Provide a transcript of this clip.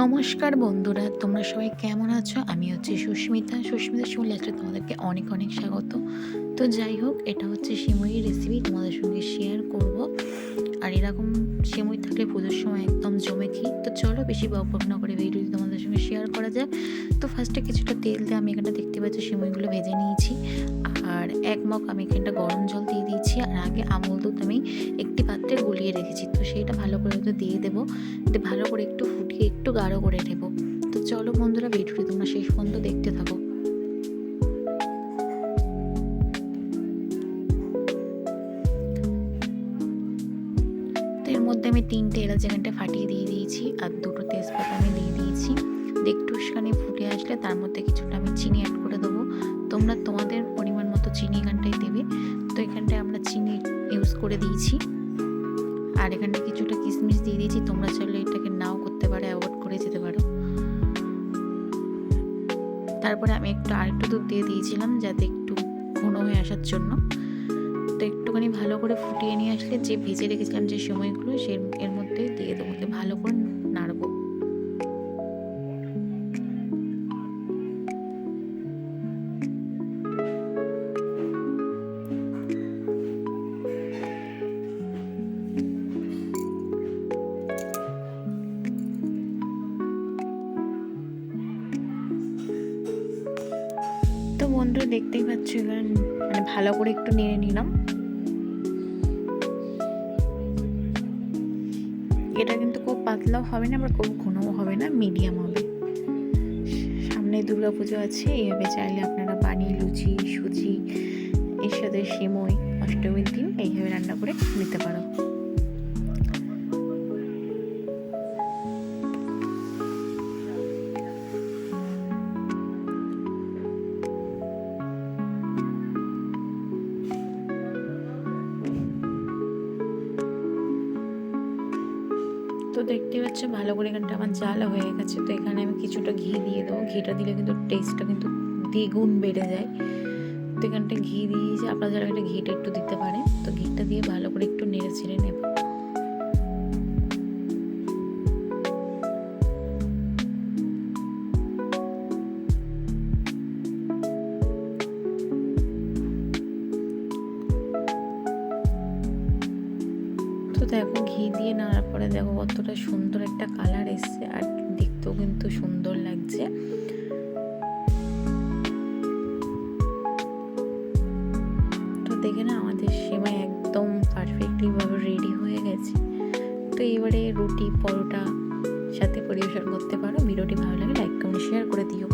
নমস্কার বন্ধুরা, তোমরা সবাই কেমন আছো? আমি হচ্ছে সুস্মিতা। সুস্মিতা শুনলে তোমাদেরকে অনেক অনেক স্বাগত। তো যাই হোক, এটা হচ্ছে সিমুইয়ের রেসিপি তোমাদের সঙ্গে শেয়ার করব। আর এরকম সিমুই থাকলে পুজোর সময় একদম জমে খেয়ে তো চলো বেশি বক না করে ভিডিওটি তোমাদের সঙ্গে শেয়ার করা যায় তো ফার্স্টে কিছুটা তেল দিয়ে আমি এখানটা দেখতে পাচ্ছি সিমুইগুলো ভেজে নিয়েছি। আর এক মগ আমি এখানটা গরম জল দিয়ে দিয়েছি, আর আগে আমুল দুধ আমি একটি পাত্রে গুলিয়ে রেখেছি। তো সেইটা ভালো করে দিয়ে দেবো ভালো করে একটু ফুটিয়ে একটু গাঢ় করে নেব। তো চলো বন্ধুরা, ভিডিওটি তোমরা শেষ পর্যন্ত দেখতে থাকো। এর মধ্যে আমি তিনটে এলাচ এখানটা ফাটিয়ে দিয়ে দিয়েছি, আর দুটো তেজপাতা আমি দিয়ে দিয়েছি। দিয়ে একটুখানি ফুটে আসলে তার মধ্যে কিছুটা আমি চিনি অ্যাড করে দেবো। তোমরা তোমাদের পরিমাণ চিনি এখানটায় দেবে। তো এখানটায় আমরা চিনি ইউজ করে দিয়েছি। আর এখানটা কিছুটা কিশমিশ দিয়ে দিয়েছি। তোমরা চাইলে এটাকে নাও করতে পারো অ্যাভয়েড করে যেতে পারো। তারপরে আমি একটু আরেকটু দুধ দিয়ে দিয়েছিলাম যাতে একটু ঘন হয়ে আসার জন্য। তো একটুখানি ভালো করে ফুটিয়ে নিয়ে আসলে যে ভেজে রেখেছিলাম যে সময়গুলো, সে এর মধ্যে দিয়ে দেবো ভালো করে বন্ধু দেখতেই পাচ্ছ, এবার মানে ভালো করে একটু নেড়ে নিলাম। এটা কিন্তু খুব পাতলাও হবে না, আবার খুব ঘনও হবে না মিডিয়াম হবে। সামনে দুর্গা পুজো আছে এইভাবে চাইলে আপনারা বানিয়ে লুচি, সুজি, এর সাথে সিমই, অষ্টমীর দিন এইভাবে রান্না করে নিতে পারো। তো দেখতে পাচ্ছ, ভালো করে এখানটা আমার জ্বালা হয়ে গেছে। তো এখানে আমি কিছুটা ঘি দিয়ে দেবো। ঘিটা দিলে কিন্তু টেস্টটা কিন্তু দ্বিগুণ বেড়ে যায়। তো এখানটা ঘি দিয়েছি আপনারা যারা এটা ঘিটা একটু দিতে পারে তো ঘিটা দিয়ে ভালো করে একটু নেড়ে ছেড়ে নেব তো দেখো ঘি দিয়ে নাড়ার পরে দেখো কতটা সুন্দর একটা কালার এসছে আর দেখতেও কিন্তু সুন্দর লাগছে। তো দেখে না আমাদের সেমাই একদম পারফেক্টলি ভাবে রেডি হয়ে গেছে। তো এবারে রুটি, পরোটা সাথে পরিবেশন করতে পারো। ভিডিওটি ভালো লাগে লাইক কমেন্ট শেয়ার করে দিও।